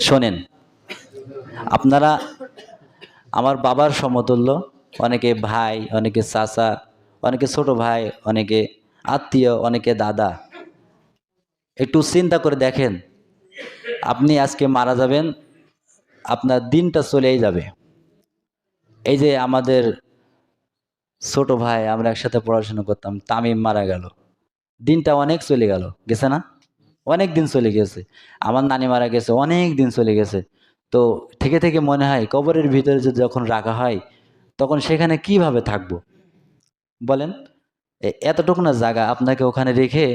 শোনেন, আপনারা আমার বাবার সমতুল্য, অনেকে ভাই, অনেকে চাচা, অনেকে ছোট ভাই, অনেকে আত্মীয়, অনেকে দাদা। একটু চিন্তা করে দেখেন, আপনি আজকে মারা যাবেন, আপনার দিনটা চলেই যাবে। এই যে আমাদের ছোট ভাই, আমরা একসাথে পড়াশোনা করতাম, তামিম মারা গেল। দিনটা অনেক চলে গেল, গেছে না? অনেক দিন চলে গেছে। আমার নানি মারা গেছে অনেক দিন চলে গেছে। তো থেকে থেকে মনে হয় কবরের ভিতরে যদি যখন রাখা হয়, তখন সেখানে কীভাবে থাকব? বলেন এতটুকু না জায়গা আপনাকে ওখানে রেখে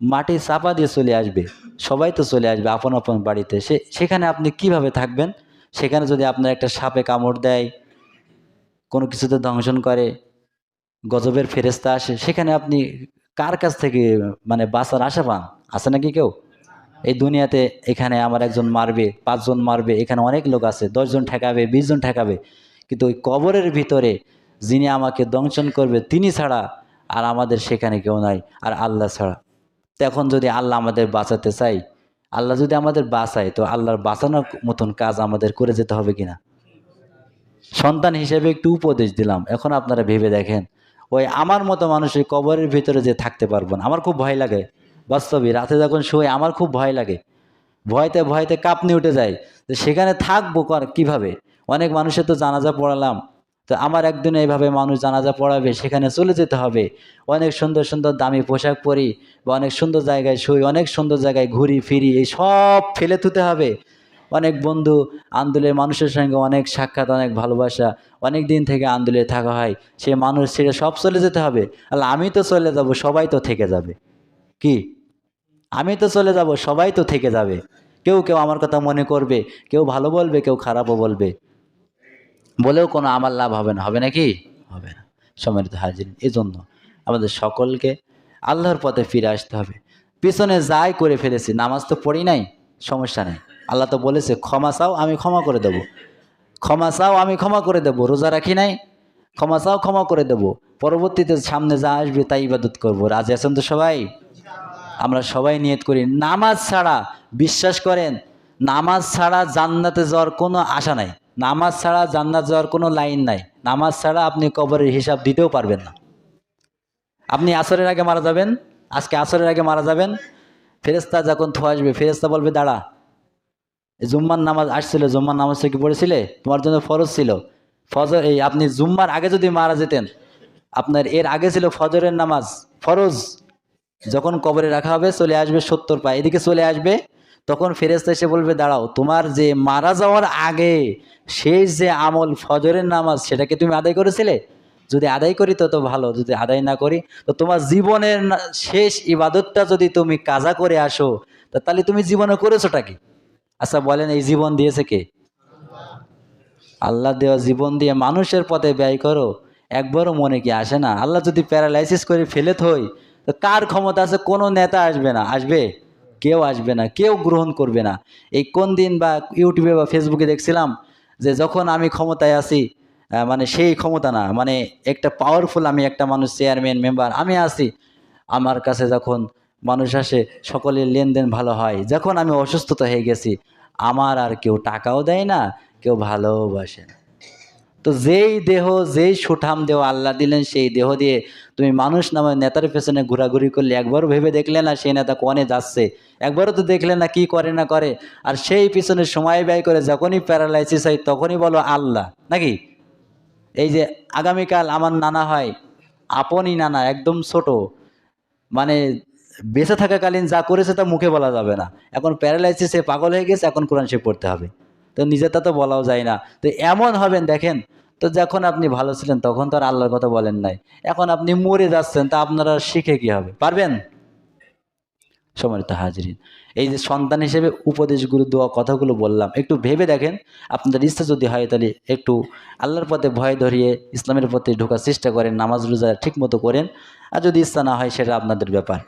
মাটি চাপা দিয়ে চলে আসবে। সবাই তো চলে আসবে আপন আপন বাড়িতে। সে, সেখানে আপনি কীভাবে থাকবেন? সেখানে যদি আপনার একটা সাপে কামড় দেয়, কোনো কিছুতে দংশন করে, গজবের ফেরেস্তা আসে, সেখানে আপনি কার কাছ থেকে মানে বাঁচার আশা পান? আছে নাকি কেউ? এই দুনিয়াতে এখানে আমার একজন মারবে, পাঁচজন মারবে, এখানে অনেক লোক আছে, দশজন ঠেকাবে, বিশজন ঠেকাবে। কিন্তু ওই কবরের ভিতরে যিনি আমাকে দংশন করবে, তিনি ছাড়া আর আমাদের সেখানে কেউ নাই, আর আল্লাহ ছাড়া। তো এখন যদি আল্লাহ আমাদের বাঁচাতে চাই আল্লাহ যদি আমাদের বাঁচায়, তো আল্লাহর বাঁচানোর মতন কাজ আমাদের করে যেতে হবে কিনা সন্তান হিসেবে একটু উপদেশ দিলাম, এখন আপনারা ভেবে দেখেন, ওই আমার মতো মানুষের কবরের ভিতরে যে থাকতে পারব না, আমার খুব ভয় লাগে। বাস্তবে রাতে যখন শুয়ে আমার খুব ভয় লাগে। ভয়তে ভয়তে কাঁপনি উঠে যায়। তো সেখানে থাকব কীভাবে? অনেক মানুষের তো জানাজা পড়ালাম। তো আমার একদিন এইভাবে মানুষ জানাজা পড়াবে, সেখানে চলে যেতে হবে। অনেক সুন্দর সুন্দর দামি পোশাক পরি বা অনেক সুন্দর জায়গায় শুই, অনেক সুন্দর জায়গায় ঘুরি, ফিরি, এই সব ফেলে থুতে হবে। অনেক বন্ধু আন্দোলনের মানুষের সঙ্গে অনেক সাক্ষাৎ, অনেক ভালোবাসা, অনেক দিন থেকে আন্দোলনে থাকা হয়। সে মানুষ ছেড়ে সব চলে যেতে হবে। আমি তো চলে যাব, সবাই তো থেকে যাবে। কি? আমি তো চলে যাব, সবাই তো থেকে যাবে। কেউ কেউ আমার কথা মনে করবে, কেউ ভালো বলবে, কেউ খারাপও বলবে। বলেও কোনো আমার লাভ হবে না। হবে নাকি? হবে না। সম্মানিত হাজির এই জন্য আমাদের সকলকে আল্লাহর পথে ফিরে আসতে হবে। পিছনে যাই করে ফেলেছি, নামাজ তো পড়ি নাই, সমস্যা নেই। আল্লাহ তো বলেছে, ক্ষমা চাও, আমি ক্ষমা করে দেব। ক্ষমা চাও, আমি ক্ষমা করে দেব। রোজা রাখি নাই, ক্ষমা চাও, ক্ষমা করে দেব। পরবর্তীতে সামনে যা আসবে, তাই ইবাদত করব। রাজি আছেন তো সবাই? আমরা সবাই নিয়ত করি, নামাজ ছাড়া, বিশ্বাস করেন, নামাজ ছাড়া জান্নাতে যাওয়ার কোনো আশা নাই। নামাজ ছাড়া জান্নাত যাওয়ার কোনো লাইন নাই। নামাজ ছাড়া আপনি কবরের হিসাব দিতেও পারবেন না। আপনি আসরের আগে মারা যাবেন, আজকে আসরের আগে মারা যাবেন ফেরেস্তা যখন থো আসবে ফেরেস্তা বলবে, দাঁড়া জুম্মার নামাজ আসছিল, জুম্মার নামাজ কি পড়েছিলে? তোমার জন্য ফরজ ছিল। ফজর, এই আপনি জুম্মার আগে যদি মারা যেতেন, আপনার এর আগে ছিল ফজরের নামাজ, ফরজ। যখন কবরে রাখা হবে, চলে আসবে সত্তর পা এদিকে চলে আসবে, তখন ফেরেস্তা এসে বলবে, দাঁড়াও, তোমার যে মারা যাওয়ার আগে শেষ যে আমল ফজরের নামাজ সেটাকে তুমি আদায় করেছিলে? যদি আদায় করি তো ভালো, যদি আদায় না করি, তো তোমার জীবনের শেষ ইবাদতটা যদি তুমি কাজা করে আসো তাহলে তুমি জীবনে করেছোটা কি? আচ্ছা বলেন, এই জীবন দিয়েছে কে? আল্লাহ দেওয়া জীবন দিয়ে মানুষের পথে ব্যয় করো, একবারও মনে কি আসে না? আল্লাহ যদি প্যারালাইসিস করে ফেলে থই তো কার ক্ষমতা আছে? কোনো নেতা আসবে না। আসবে? কেউ আসবে না। কেউ গ্রহণ করবে না। এই কোন দিন বা ইউটিউবে বা ফেসবুকে দেখছিলাম যে যখন আমি ক্ষমতায় আহ, মানে সেই ক্ষমতা না মানে একটা পাওয়ারফুল আমি একটা মানুষ চেয়ারম্যান মেম্বার আমি আছি। আমার কাছে যখন মানুষ আসে সকলের লেনদেন ভালো হয়। যখন আমি অসুস্থতা হয়ে গেছি আমার আর কেউ টাকাও দেয় না কেউ ভালোবাসে না। তো যেই দেহ, যেই সুঠাম দেহ আল্লাহ দিলেন, সেই দেহ দিয়ে তুমি মানুষ নামে নেতার পেছনে ঘোরাঘুরি করলে একবারও ভেবে দেখলে না সেই নেতা কনে যাচ্ছে। একবারও তো দেখলে না কি করে না করে। আর সেই পিছনে সময় ব্যয় করে যখনই প্যারালাইসিস হয় তখনই বলো আল্লাহ, নাকি? এই যে আগামীকাল আমার নানা হয় আপনই নানা, একদম ছোট। মানে বেঁচে থাকাকালীন যা করেছে তা মুখে বলা যাবে না। এখন প্যারালাইসিসে পাগল হয়ে গেছে, এখন কোরআন সে পড়তে হবে। তো নিজেরটা তো বলাও যায় না। তো এমন হবেন, দেখেন, তো যখন আপনি ভালো ছিলেন, তখন তো আর আল্লাহর কথা বলেন নাই। এখন আপনি মরে যাচ্ছেন, তা আপনারা শিখে কি হবে? পারবেন? সম্মানিত হাজিরিন, এই যে সন্তান হিসেবে উপদেশগুলো দেওয়া কথাগুলো বললাম, একটু ভেবে দেখেন, আপনাদের ইচ্ছা যদি হয় তাহলে একটু আল্লাহর পথে ভয় ধরিয়ে, ইসলামের পথে ঢোকার চেষ্টা করেন, নামাজ রোজা ঠিক মতো করেন, আর যদি ইচ্ছা না হয়, সেটা আপনাদের ব্যাপার।